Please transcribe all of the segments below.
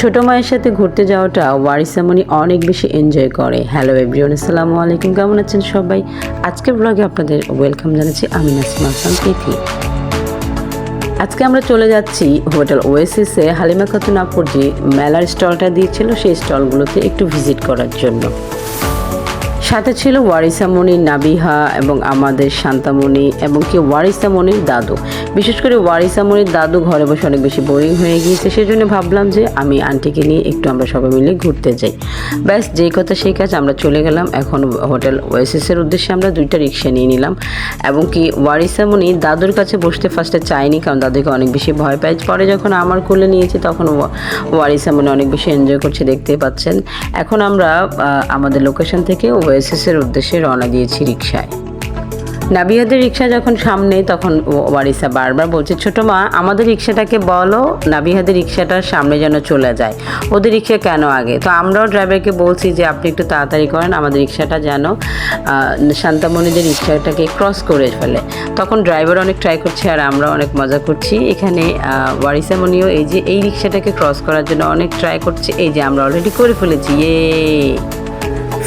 ছোট মায়ের সাথে ঘুরতে যাওয়াটা ওয়ারিসামণি অনেক বেশি এনজয় করে। হ্যালো এভরিওয়ান আসসালামু আলাইকুম, কেমন আছেন সবাই? আজকের ব্লগে আপনাদের ওয়েলকাম জানাচ্ছি আমি নাসিমা হাসান তিথি আজকে আমরা চলে যাচ্ছি হোটেল ওয়েসিসে হালিমা খাতুন আপুর যে মেলার স্টলটা দিয়েছিল, সেই স্টলগুলোতে একটু ভিজিট করার জন্য। সাথে ছিল ওয়ারিসা ওয়ারিসামণি নাবিহা এবং আমাদের শান্তামণি এবং কি ওয়ারিসামণির দাদু। বিশেষ করে ওয়ারিসামণির দাদু ঘরে বসে অনেক বেশি বোরিং হয়ে গিয়েছে, সেজন্য ভাবলাম যে আমি আন্টিকে নিয়ে একটু আমরা সবাই মিলে ঘুরতে যাই। ব্যাস, যেই কথা সেই কাজ আমরা চলে গেলাম। এখন হোটেল ওয়েসেসের উদ্দেশ্যে আমরা দুইটা রিক্সা নিয়ে নিলাম। এবং কি ওয়ারিসামণি দাদুর কাছে বসতে ফার্স্টে চাইনি, কারণ দাদুকে অনেক বেশি ভয় পায়। পরে যখন আমার কোলে নিয়েছি, তখন ওয়া- ওয়ারিসামণি অনেক বেশি এনজয় করছে দেখতে পাচ্ছেন। এখন আমরা আমাদের লোকেশন থেকে ওয়েসেসের উদ্দেশ্যে রওনা দিয়েছি রিক্সায় নাবিয়াদের রিক্সা যখন সামনে তখন ওয়ারিসা বারবার বলছে ছোট মা আমাদের রিক্সাটাকে বলো নাবিহাদের রিক্সাটার সামনে যেন চলে যায়। ওদের রিক্সা কেন আগে? তো আমরাও ড্রাইভারকে বলছি যে আপনি একটু তাড়াতাড়ি করেন আমাদের রিক্সাটা যেন শান্তামণিদের রিক্সাটাকে ক্রস করে ফেলে। তখন ড্রাইভার অনেক ট্রাই করছে আর আমরা অনেক মজা করছি। এখানে আহ, ওয়ারিসামণিও এই যে এই রিক্সাটাকে ক্রস করার জন্য অনেক ট্রাই করছে। এই যে আমরা অলরেডি করে ফেলেছি ইয়ে!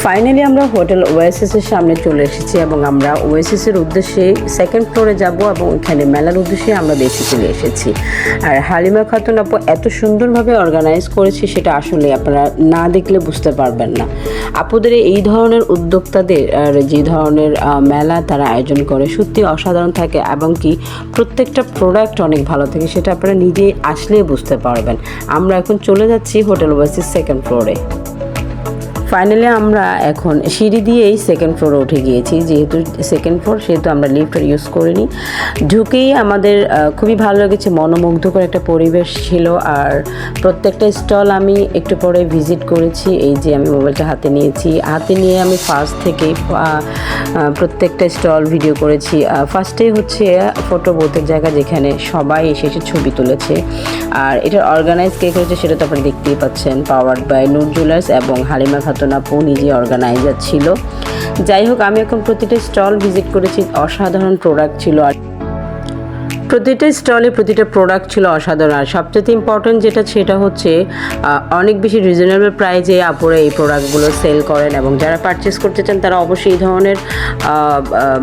ফাইনালি আমরা হোটেল ওয়েসিসের সামনে চলে এসেছি এবং আমরা ওয়েসিসের উদ্দেশ্যে সেকেন্ড ফ্লোরে যাব এবং এখানে মেলার উদ্দেশ্যে আমরা বেসিক্যালি এসেছি। আর হালিমা খাতুন আপু এত সুন্দরভাবে অর্গানাইজ করেছে সেটা আসলে আপনারা না দেখলে বুঝতে পারবেন না। আপুদের এই ধরনের উদ্যোক্তাদের আর যে ধরনের মেলা তারা আয়োজন করে সত্যি অসাধারণ থাকে এবং কি প্রত্যেকটা প্রোডাক্ট অনেক ভালো থাকে সেটা আপনারা নিজে আসলেই বুঝতে পারবেন। আমরা এখন চলে যাচ্ছি হোটেল ওয়েসিস সেকেন্ড ফ্লোরে ফাইনালি আমরা এখন সিঁড়ি দিয়েই সেকেন্ড ফ্লোরে উঠে গিয়েছি। যেহেতু সেকেন্ড ফ্লোর সেহেতু আমরা লিফট ইউজ করিনি। ঢুকেই আমাদের খুবই ভালো লেগেছে। মনোমুগ্ধকর একটা পরিবেশ ছিল। আর প্রত্যেকটা স্টল আমি একটু পরে ভিজিট করেছি। এই যে আমি মোবাইলটা হাতে নিয়েছি। হাতে নিয়ে আমি ফার্স্ট থেকে প্রত্যেকটা স্টল ভিডিও করেছি। ফার্স্টে হচ্ছে ফটো বোথের জায়গা যেখানে সবাই এসে এসে ছবি তুলেছে। আর এটার অর্গানাইজ কে করেছে সেটা তো আপনারা দেখতেই পাচ্ছেন। পাওয়ার্ড বাই নূর জুয়েলার্স এবং হালিমা খাতুন আপু নিজে অর্গানাইজার ছিল। যাই হোক, আমি এখন প্রতিটা স্টল ভিজিট করেছি, অসাধারণ প্রোডাক্ট ছিল আর প্রতিটা স্টলে প্রতিটা প্রোডাক্ট ছিল অসাধারণ। আর সবচেয়ে ইম্পর্টেন্ট যেটা, সেটা হচ্ছে অনেক বেশি রিজনেবল প্রাইজে আপুরে এই প্রোডাক্টগুলো সেল করেন এবং যারা পারচেস করতে চান, তারা অবশ্যই এই ধরনের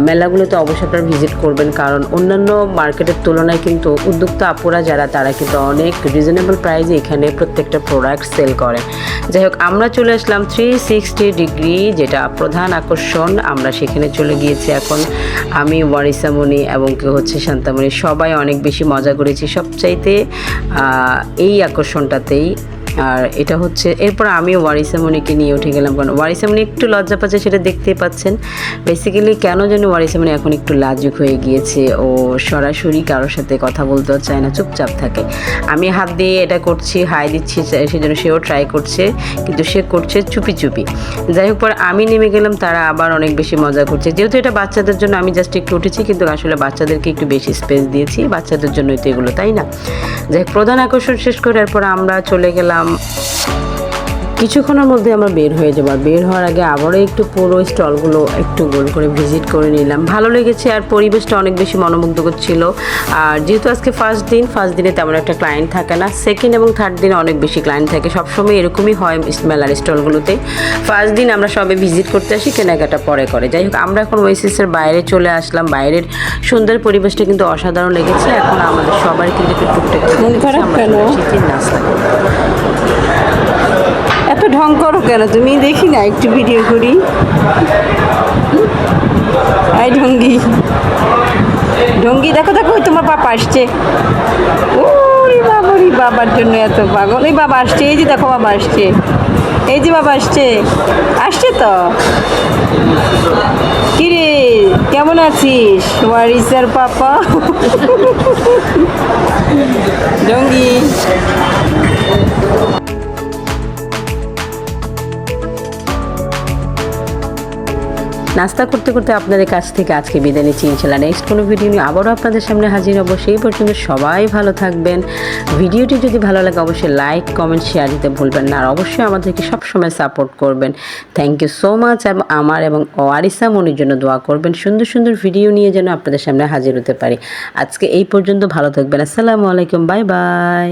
মেলাগুলোতে অবশ্যই আপনারা ভিজিট করবেন। কারণ অন্যান্য মার্কেটের তুলনায় কিন্তু উদ্যোক্তা আপুরা যারা, তারা কিন্তু অনেক রিজনেবল প্রাইজে এখানে প্রত্যেকটা প্রোডাক্ট সেল করেন। যাই হোক, আমরা চলে আসলাম থ্রি সিক্সটি ডিগ্রি যেটা প্রধান আকর্ষণ। আমরা সেখানে চলে গিয়েছি এখন। আমি ওয়ারিসামণি এবং কেউ হচ্ছে শান্তামণি। সবাই অনেক বেশি মজা করেছি। সবচাইতে এই আকর্ষণটাতেই আর এটা হচ্ছে, এরপর আমি ওয়ারিসামণিকে নিয়ে উঠে গেলাম, কারণ ওয়ারিসামণি একটু লজ্জা পাচ্ছে সেটা দেখতেই পাচ্ছেন। বেসিক্যালি কেন যেন ওয়ারিসামণি এখন একটু লাজুক হয়ে গিয়েছে, ও সরাসরি কারোর সাথে কথা বলতেও চায় না, চুপচাপ থাকে। আমি হাত দিয়ে এটা করছি, হাই দিচ্ছি, সেজন্য সেও ট্রাই করছে, কিন্তু সে করছে চুপি চুপি। যাই হোক, পর আমি নেমে গেলাম, তারা আবার অনেক বেশি মজা করছে। যেহেতু এটা বাচ্চাদের জন্য, আমি জাস্ট একটু উঠেছি, কিন্তু আসলে বাচ্চাদেরকে একটু বেশি স্পেস দিয়েছি, বাচ্চাদের জন্যই তো এগুলো, তাই না? যাই হোক, প্রধান আকর্ষণ শেষ করে, এরপর আমরা চলে গেলাম um, কিছুক্ষণের মধ্যে আমরা বের হয়ে যাব। আর বের হওয়ার আগে আবারও একটু পুরো স্টলগুলো একটু গোল করে ভিজিট করে নিলাম। ভালো লেগেছে আর পরিবেশটা অনেক বেশি মনোমুগ্ধকর ছিল। আর যেহেতু আজকে ফার্স্ট দিন ফার্স্ট দিনে তেমন একটা ক্লায়েন্ট থাকে না। সেকেন্ড এবং থার্ড দিনে অনেক বেশি ক্লায়েন্ট থাকে। সবসময় এরকমই হয় মেলার স্টলগুলোতে। ফার্স্ট দিন আমরা সবে ভিজিট করতে আসি কেনাকাটা পরে করে। যাই হোক আমরা এখন ওয়েসিসের বাইরে চলে আসলাম। বাইরের সুন্দর পরিবেশটা কিন্তু অসাধারণ লেগেছে। এখন আমাদের সবার কিন্তু একটু টুকটাক নাস্তা। এত ঢং করো কেন? তুমি দেখি না, একটু ভিডিও করি। আই ঢঙ্গি। ঢঙ্গি, দেখো দেখো তোমার পাপা আসছে। ওরে বাবারি বাবার জন্য এত পাগল। এই বাবা আসছে, এই যে দেখো, বাবা আসছে। এই যে বাবা আসছে। আসছে তো? কিরে, কেমন আছিস? ওয়ারিসার পাপা ঢঙ্গি। নাস্তা করতে করতে আপনাদের কাছ থেকে আজকে বিদায় নিচ্ছি, ইনশাল্লাহ নেক্সট কোনো ভিডিও নিয়ে আবারও আপনাদের সামনে হাজির হব। সেই পর্যন্ত সবাই ভালো থাকবেন। ভিডিওটি যদি ভালো লাগে, অবশ্যই লাইক কমেন্ট শেয়ার দিতে ভুলবেন না। আর অবশ্যই আমাদেরকে সবসময় সাপোর্ট করবেন। থ্যাংক ইউ সো মাচ এবং আমার এবং ওয়ারিসা মনির জন্য দোয়া করবেন। সুন্দর সুন্দর ভিডিও নিয়ে যেন আপনাদের সামনে হাজির হতে পারি। আজকে এই পর্যন্ত ভালো থাকবেন। আসসালামু আলাইকুম বাই বাই